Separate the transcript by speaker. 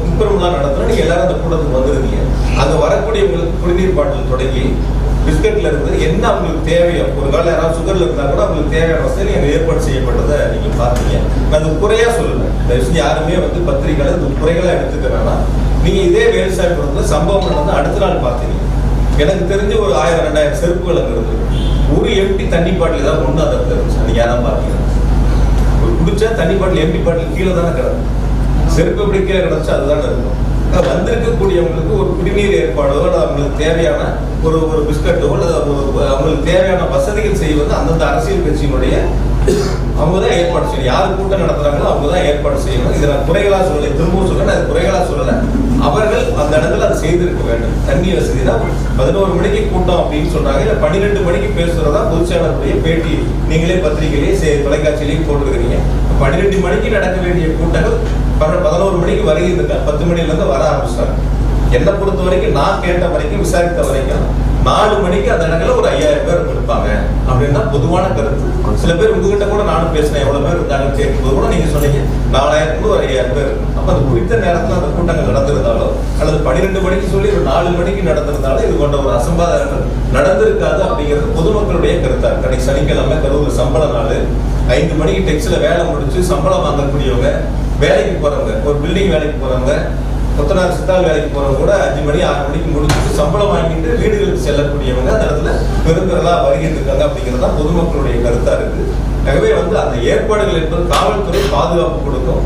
Speaker 1: முப்பெரும்லாம் நடத்துறோம் நீங்க எல்லாரும் அந்த கூட்டத்துக்கு வந்துருந்தீங்க அங்க வரக்கூடியவங்களுக்கு குடிநீர் பாட்டில் தொடங்கி பிஸ்கட்ல இருந்து என்ன அவங்களுக்கு தேவையோ ஒரு காலம் யாராவது சுகர்ல இருந்தா கூட அவங்களுக்கு தேவையான வசதி நீங்கள் ஏற்பாடு செய்யப்பட்டதை நீங்க பார்த்தீங்க. நான் அது குறையா சொல்லுவேன். தயவுசெய்து யாருமே வந்து பத்திரிகைகளை அது குறைகளா எடுத்துக்கிறேன்னா நீங்க இதே வேலுசாமிபுரத்துல சம்பவம் நடந்து அடுத்த நாள் பார்த்தீங்க. எனக்கு தெரிஞ்சு ஒரு ஆயிரம் ரெண்டாயிரம் செருப்புகள் அங்க இருந்து ஒரு எம்டி தண்ணி பாட்டில் தான் ஒன்று அதை இருந்துச்சு நீங்க யாரும் பார்த்தீங்க ஒரு குடிச்சா தண்ணி பாட்டில் எம்டி பாட்டில் கீழே தானே கிடக்கும். செருப்பு பிடிக்க நினைச்சு அதுதான் இருக்கும். வந்திருக்கக்கூடியவங்களுக்கு ஒரு குடிநீர் ஏற்பாடோ அல்லது அவங்களுக்கு தேவையான ஒரு ஒரு பிஸ்கட்டோ அல்லது அவங்களுக்கு தேவையான வசதிகள் செய்வது அந்தந்த அரசியல் கட்சியினுடைய அவங்க தான் ஏற்பாடு செய்யணும். யார் கூட்டம் நடத்துறாங்களோ அவங்க தான் ஏற்பாடு செய்யணும். இதை நான் குறைகளாக சொல்லலை திரும்பவும் சொல்லலை நான் குறைகளாக சொல்லலை. அவர்கள் அந்த இடத்துல அதை செய்திருக்க வேண்டும். தண்ணி வசதி தான். பதினோரு மணிக்கு கூட்டம் அப்படின்னு சொல்றாங்க. இல்லை பன்னிரெண்டு மணிக்கு பேசுறதா பொதுச்செயலாளருடைய பேட்டி. நீங்களே பத்திரிகையிலேயே செ- தொலைக்காட்சியிலேயும் போட்டிருக்கிறீங்க. பன்னிரெண்டு மணிக்கு நடக்க வேண்டிய கூட்டங்கள் பதினோரு மணிக்கு வருகின்ற பத்து மணில இருந்து வர ஆரம்பிச்சாங்க என்னை பொறுத்த வரைக்கும் நான் கேட்ட வரைக்கும் விசாரித்த வரைக்கும் நாலு மணிக்கு அந்த இடத்துல ஒரு ஐயாயிரம் பேர் இருப்பாங்க அப்படின்னு தான் பொதுவான கருத்து. சில பேர் உங்ககிட்ட கூட நானும் பேசினேன் எவ்வளவு பேர் இருந்தாலும் கேட்கும்போது கூட நீங்க சொன்னீங்க நாலாயிரம் ஒரு ஐயாயிரம் பேர். அப்ப அது குறித்த நேரத்துல அந்த கூட்டங்கள் நடந்திருந்தாலோ அல்லது பன்னிரெண்டு மணிக்கு சொல்லி ஒரு நாலு மணிக்கு நடந்திருந்தாலும் இது கொண்ட ஒரு அசம்பாதாரங்கள் நடந்திருக்காது அப்படிங்கிறது பொதுமக்களுடைய கருத்தா கடை சனிக்கிழமை கரூர் சம்பள நாள். ஐந்து மணிக்கு டெக்ஸ்ல வேலை முடிச்சு சம்பளம் வாங்கக்கூடியவங்க வேலைக்கு போறவங்க ஒரு பில்டிங் வேலைக்கு போறவங்க கொத்தனார் சித்தால் வேலைக்கு போறவங்க கூட அஞ்சு மணி ஆறு மணிக்கு முடிச்சுட்டு சம்பளம் வாங்கிட்டு வீடுகளுக்கு செல்லக்கூடியவங்க அந்த இடத்துல பெருந்திரளா வருகிட்டு இருக்காங்க அப்படிங்கிறது தான் பொதுமக்களுடைய கருத்தா இருக்கு. ஆகவே வந்து அந்த ஏற்பாடுகள் என்பது காவல்துறை பாதுகாப்பு கொடுக்கும்.